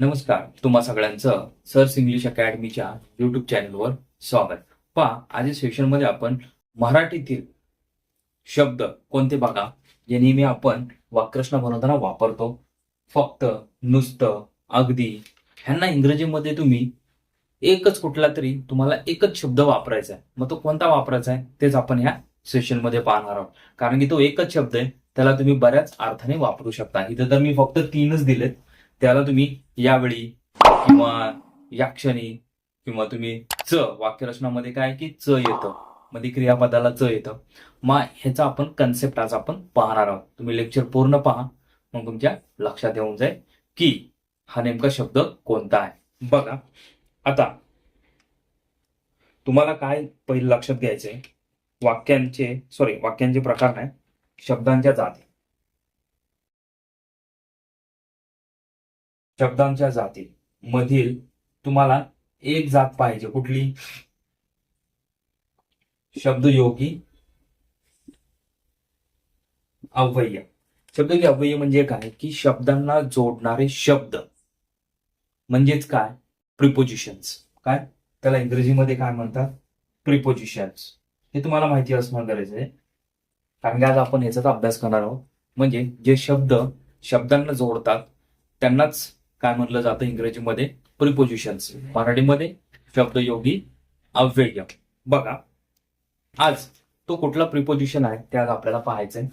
नमस्कार तुम्हा सगळ्यांचं सर्स इंग्लिश अकॅडमीच्या युट्यूब चॅनलवर स्वागत. पहा आजच्या सेशनमध्ये आपण मराठीतील शब्द कोणते बघा जे नेहमी आपण वाक्प्रश्न बनवताना वापरतो. फक्त नुसतं अगदी ह्यांना इंग्रजीमध्ये तुम्ही एकच कुठला तरी तुम्हाला एकच शब्द वापरायचा आहे. मग तो कोणता वापरायचा आहे तेच आपण ह्या सेशनमध्ये पाहणार आहोत. कारण की तो एकच शब्द आहे त्याला तुम्ही बऱ्याच अर्थाने वापरू शकता. इथं तर मी फक्त तीनच दिलेत. त्याला तुम्ही यावेळी किंवा या क्षणी किंवा तुम्ही च वाक्यरचनामध्ये काय की च येतं. मध्ये क्रियापदाला च येतं. मग ह्याचा आपण कन्सेप्ट आज आपण पाहणार आहोत. तुम्ही लेक्चर पूर्ण पहा. मग तुमच्या लक्षात येऊन जाईल की हा नेमका शब्द कोणता आहे. बघा. आता तुम्हाला काय पहिलं लक्षात घ्यायचंय? वाक्यांचे सॉरी वाक्यांचे प्रकार नाही शब्दांच्या जाती. शब्दांच्या जाती. मधील तुम्हाला एक जात पाहिजे. कुठली? शब्दयोगी अव्यय. शब्दयोगी अव्यय म्हणजे काय? की शब्दांना जोडणारे शब्द. म्हणजेच काय? प्रिपोजिशन्स काय? त्याला इंग्रजीमध्ये काय म्हणतात? प्रिपोजिशन्स हे तुम्हाला माहिती असणं गरजेचं आहे. कारण की आज आपण ह्याचाच अभ्यास करणार आहोत. म्हणजे जे शब्द शब्दांना जोडतात त्यांनाच काय म्हटलं जातं इंग्रजीमध्ये? प्रिपोजिशन्स मराठीमध्ये शब्दयोगी अव्यय. बघा आज तो कुठला प्रिपोजिशन आहे ते आज आपल्याला पाहायचंय.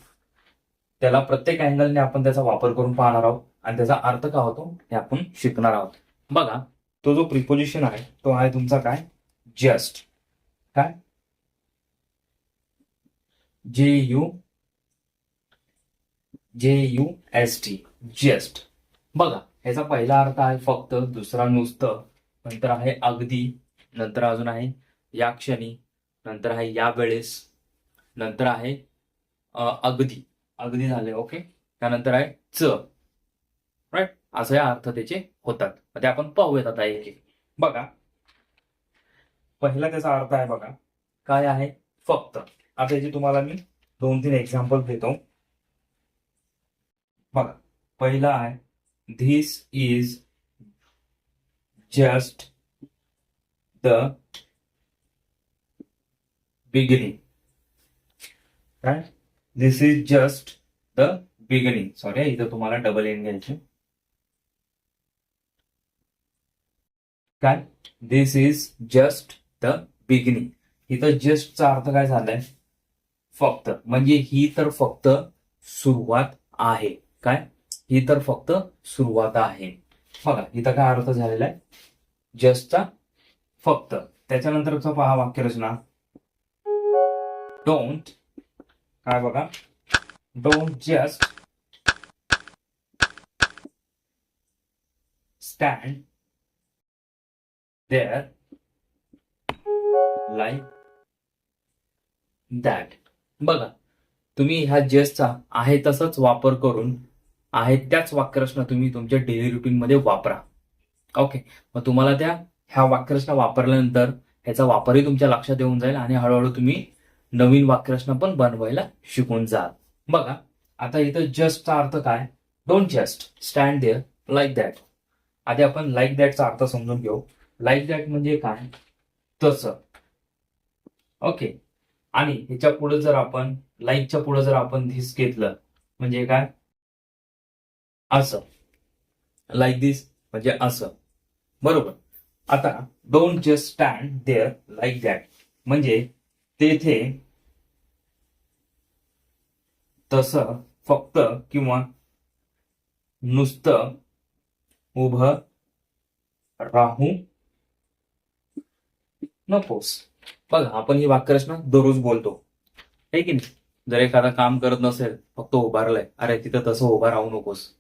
त्याला प्रत्येक अँगलने आपण त्याचा वापर करून पाहणार आहोत आणि त्याचा अर्थ काय होतो हे आपण शिकणार आहोत. बघा तो जो प्रिपोजिशन आहे तो आहे तुमचा काय? जस्ट काय? जे यू जे यू एस टी जस्ट बघा ह्याचा पहिला अर्थ आहे फक्त दुसरा नुसतं. नंतर आहे अगदी नंतर अजून आहे या क्षणी नंतर आहे या वेळेस नंतर आहे अगदी. अगदी झाले ओके? त्यानंतर आहे च. राईट असे या अर्थ त्याचे होतात. ते आपण पाहूयात आता एक एक. बघा. पहिला त्याचा अर्थ आहे बघा. काय आहे? फक्त. आता याची तुम्हाला मी दोन तीन एक्झाम्पल देतो. बघा. पहिला आहे this is just the beginning. Right? This is just the beginning. Sorry इथं तुम्हाला डबल एन घ्यायचे. काय this is just the beginning इथं जस्टचा अर्थ काय झालाय? फक्त. म्हणजे ही तर फक्त सुरुवात आहे. काय ही तर फक्त सुरुवात आहे. बघा इथं काय अर्थ झालेला आहे? जस्टचा फक्त. त्याच्यानंतरचा पहा वाक्यरचना. डोंट काय बघा? Don't just stand there like that बघा तुम्ही ह्या जस्टचा आहे तसाच वापर करून आहेत त्याच वाक्यरचना तुम्ही तुमच्या डेली रुटीनमध्ये वापरा. ओके मग तुम्हाला त्या ह्या वाक्यरचना वापरल्यानंतर ह्याचा वापरही तुमच्या लक्षात येऊन जाईल आणि हळूहळू तुम्ही नवीन वाक्यरचना पण बनवायला शिकून जाल. बघा आता इथं जस्टचा अर्थ काय? Don't just stand there like that आधी आपण लाईक दॅटचा अर्थ समजून घेऊ. लाईक दॅट म्हणजे काय? तसं. ओके आणि ह्याच्या पुढे जर आपण लाईकच्या पुढे जर आपण धिस घेतलं म्हणजे काय? असं. लाईक दिस म्हणजे असं. बरोबर. आता don't just stand there like that म्हणजे तेथे तसं फक्त किंवा नुसतं उभं राहू नकोस. बघा आपण ही वाक्यरचना दररोज बोलतो. आहे की नाही? जर एखादा काम करत नसेल फक्त उभारलंय अरे तिथं तसं उभं राहू नकोस.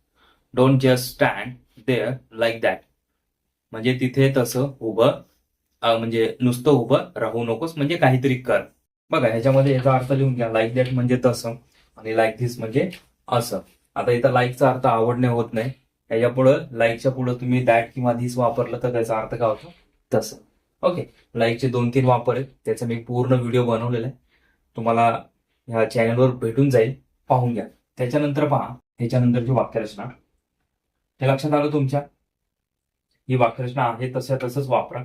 Don't just stand there like that म्हणजे तिथे तसं उभं म्हणजे नुसतं उभं राहू नकोस म्हणजे काहीतरी कर. बघा ह्याच्यामध्ये याचा अर्थ लिहून घ्या लाईक दॅट म्हणजे तसं आणि लाईक धिस म्हणजे असं. आता इथं लाईकचा अर्थ आवडणे होत नाही. ह्याच्या पुढं लाईकच्या पुढं तुम्ही दॅट किंवा धिस वापरलं तर त्याचा अर्थ काय होतो? तसं. ओके लाईकचे दोन तीन वापर आहेत. त्याचा मी पूर्ण व्हिडिओ बनवलेला आहे. तुम्हाला ह्या चॅनलवर भेटून जाईल. पाहून घ्या. त्याच्यानंतर पहा ह्याच्यानंतरची वाक्यरचना. हे लक्षात आलं तुमच्या? ही वाक्यरचना आहे तसं तसंच वापरा.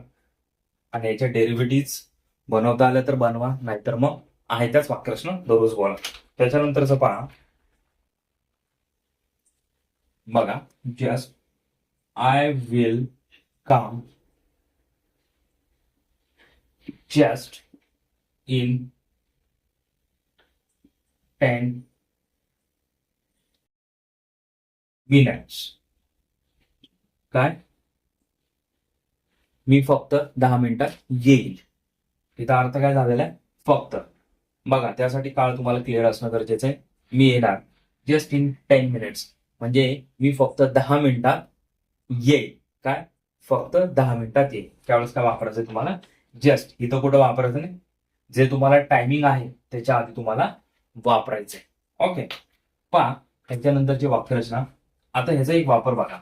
आणि याच्या डेरिव्हेटिव्ह बनवता आल्या तर बनवा नाहीतर मग आहे त्याच वाक्यरचना दररोज बोला. त्याच्यानंतरच पहा. बघा just I will come just in ten minutes काय? मी फक्त दहा मिनिटात येईल. तिथं अर्थ काय झालेला आहे? फक्त. बघा त्यासाठी काळ तुम्हाला क्लिअर असणं गरजेचं आहे. मी येणार. जस्ट इन टेन मिनिट्स म्हणजे मी फक्त दहा मिनिटात येईल. काय? फक्त दहा मिनिटात येईल. त्यावेळेस काय वापरायचं तुम्हाला? जस्ट इथं कुठं वापरायचं नाही? जे तुम्हाला टायमिंग आहे त्याच्या आधी तुम्हाला वापरायचं आहे. ओके पहा ह्याच्यानंतरची वाक्यरचना आता ह्याचा एक वापर बघा.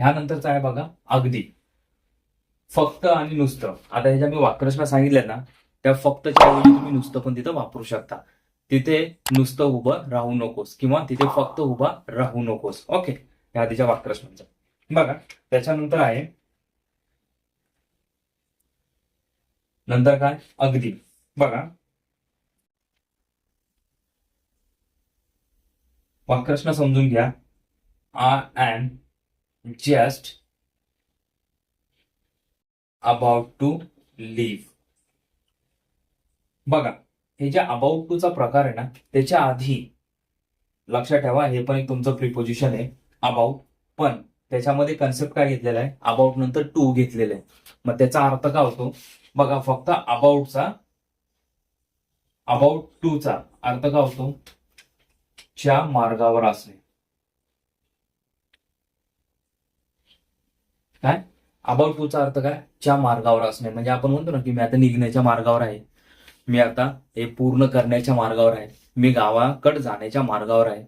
ह्यानंतरचं आहे बघा अगदी. फक्त आणि नुसतं. आता ह्याच्या मी वाक्यरचना सांगितल्या ना त्या फक्तच्या ऐवजी तुम्ही नुसतं पण तिथं वापरू शकता. तिथे नुसतं उभं राहू नकोस किंवा तिथे फक्त उभा राहू नकोस. ओके? ह्या आधीच्या वाक्यरचनांचा बघा त्याच्यानंतर आहे नंतर काय? अगदी. बघा. वाक्यरचना समजून घ्या. I and just about to leave बघा हे जे अबाउट टूचा प्रकार आहे ना त्याच्या आधी लक्षात ठेवा हे पण एक तुमचं प्रिपोजिशन आहे अबाउट पण त्याच्यामध्ये कन्सेप्ट काय घेतलेला आहे? अबाउट नंतर टू घेतलेला आहे. मग त्याचा अर्थ काय होतो? बघा फक्त अबाउटचा अबाउट टूचा अर्थ काय होतो? च्या मार्गावर असणे. काय? अबाउट टूचा अर्थ काय? च्या मार्गावर असणे. म्हणजे आपण म्हणतो ना की मी आता निघण्याच्या मार्गावर आहे. मी आता हे पूर्ण करण्याच्या मार्गावर आहे. मी गावाकडे जाण्याच्या मार्गावर आहे.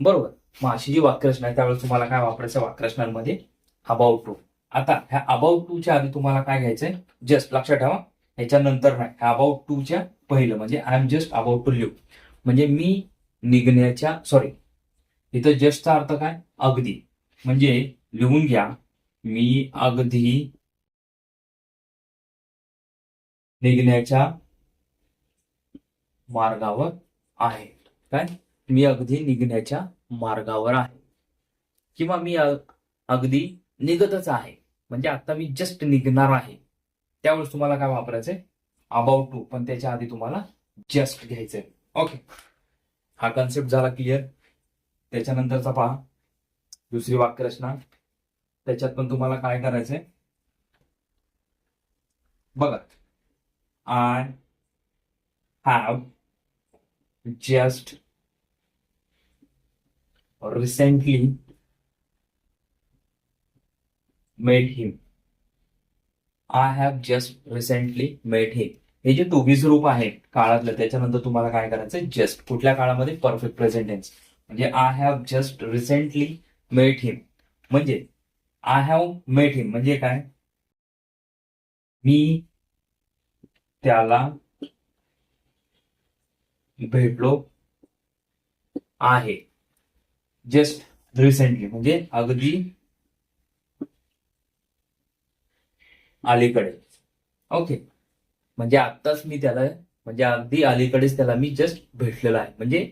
बरोबर? मग अशी जी वाक्यरचना आहे त्यावेळेस तुम्हाला काय वापरायचं? वाक्यरचनांमध्ये अबाउट टू आता ह्या अबाउट टूच्या आधी तुम्हाला काय घ्यायचंय? जस्ट लक्षात ठेवा. ह्याच्यानंतर नाही. अबाउट टूच्या पहिलं. म्हणजे I am just about to leave म्हणजे मी निघण्याच्या सॉरी इथं जस्टचा अर्थ काय? अगदी. म्हणजे लिहून घ्या. मी अगदी निघण्याच्या मार्गावर आहे. काय? मी अगदी निघण्याच्या मार्गावर आहे. किंवा मी अगदी निघतच आहे. म्हणजे आता मी जस्ट निघणार आहे. त्यावेळेस तुम्हाला काय वापरायचंय? अबाउट टू पण त्याच्या आधी तुम्हाला जस्ट घ्यायचंय. ओके हा कन्सेप्ट झाला क्लिअर त्याच्यानंतरचा पहा. दुसरी वाक्यरचना. त्याच्यात पण तुम्हाला काय करायचंय? बघा. I have just recently made him I have just recently made him हे जे टू रूप आहे काळातलं त्याच्यानंतर तुम्हाला काय करायचं जस्ट कुठल्या काळामध्ये? परफेक्ट प्रेझेंटेन्स म्हणजे I have just recently met him म्हणजे आय हॅव मेट हिम म्हणजे काय? मी त्याला भेटलो आहे. जस्ट रिसेंटली म्हणजे अगदी अलीकडे. ओके म्हणजे आत्ताच मी त्याला म्हणजे अगदी अलीकडेच त्याला मी जस्ट भेटलेला आहे. म्हणजे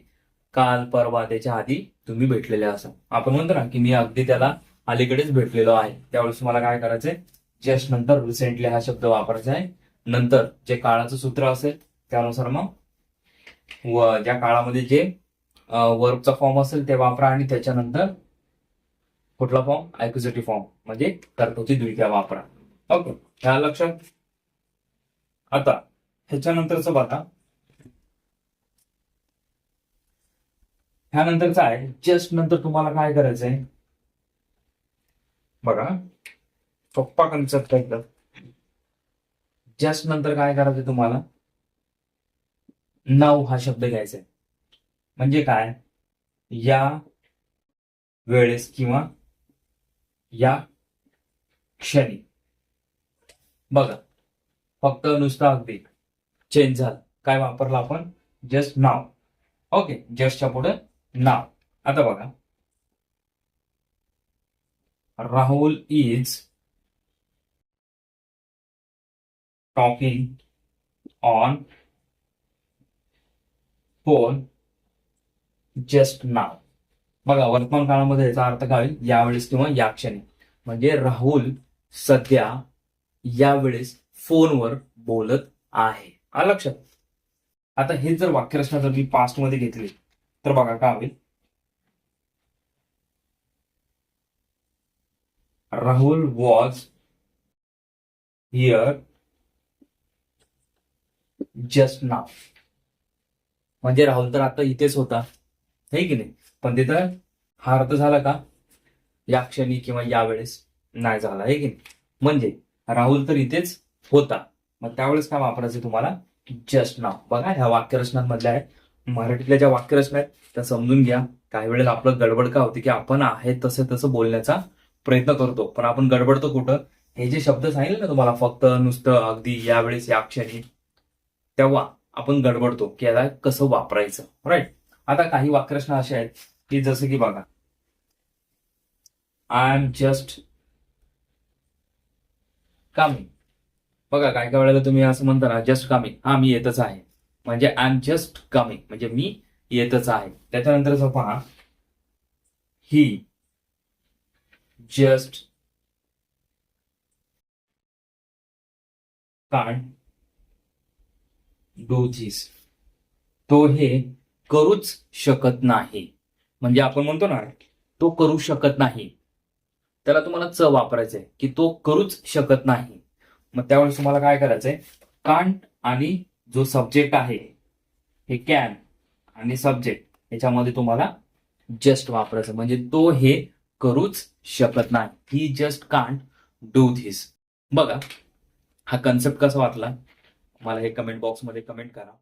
काल परवा त्याच्या आधी तुम्ही भेटलेले असं आपण म्हणतो ना की मी अगदी त्याला अलीकडेच भेटलेलो आहे. त्यावेळेस तुम्हाला काय करायचंय? जस्ट नंतर रिसेंटली हा शब्द वापरायचा आहे. नंतर जे काळाचं सूत्र असेल त्यानुसार मग व ज्या काळामध्ये जे वर्कचा फॉर्म असेल ते वापरा आणि त्याच्यानंतर कुठला फॉर्म ऍक्युझेटिव्ह फॉर्म म्हणजे तरतुती द्वितीय वापरा. ओके. ह्या लक्षात आता ह्याच्यानंतरच बघा. ह्यानंतरच आहे. जस्ट नंतर तुम्हाला काय करायचंय? बघा. सोप्पा कन्सेप्ट एकदम. जस्ट नंतर काय करायचं तुम्हाला? नाव हा शब्द घ्यायचा आहे म्हणजे काय? या वेळेस किंवा या क्षणी. बघा. फक्त नुसतं अगदी चेंज झालं. काय वापरलं आपण? जस्ट नाव. ओके जस्टच्या पुढे नाव. आता बघा. Rahul is talking on phone just नाव बघा वर्तमान काळामध्ये याचा अर्थ काय होईल? यावेळेस किंवा या क्षणी. म्हणजे राहुल सध्या यावेळेस फोनवर बोलत आहे. लक्षात? आता हे जर वाक्यरचना जर मी पास्टमध्ये घेतली तर बघा काय होईल? Rahul was here just now. म्हणजे राहुल तर आता इथेच होता. हे की नाही? पण तिथं हा अर्थ झाला का? या क्षणी किंवा यावेळेस नाही झाला. आहे की नाही? म्हणजे राहुल तर इथेच होता. मग त्यावेळेस काय वापरायचं तुम्हाला? जस्ट नाव बघा ह्या वाक्यरचनांमधल्या आहेत मराठीतल्या ज्या वाक्यरचना आहेत त्या समजून घ्या. काही वेळेस आपलं गडबड का होते की आपण आहे तसं तसं बोलण्याचा प्रयत्न करतो. पण आपण गडबडतो कुठं? हे जे शब्द सांगितले ना तुम्हाला फक्त नुसतं अगदी यावेळेस या क्षणी तेव्हा आपण गडबडतो की याला कसं वापरायचं राईट आता काही वाक्यरचना अशा आहेत की जसं की बघा आय एम जस्ट कामिंग बघा काय काय वेळेला तुम्ही असं म्हणता ना जस्ट कामिंग हा मी येतच आहे. म्हणजे आय एम जस्ट कमिंग म्हणजे मी येतच आहे. त्याच्यानंतर पहा ही जस्ट can't do this तो हे करूच शकत नाही. म्हणजे आपण म्हणतो ना तो करू शकत नाही. त्याला तुम्हाला च वापरायचंय की तो करूच शकत नाही. मग त्यावेळेस तुम्हाला काय करायचंय? कांट आणि जो सब्जेक्ट आहे हे कॅन आणि सब्जेक्ट याच्यामध्ये तुम्हाला जस्ट वापरायचं म्हणजे तो हे करूच शकत नाही. He just can't do this बघा हा कन्सेप्ट कसा वाटला? मला हे कमेंट बॉक्समध्ये कमेंट करा.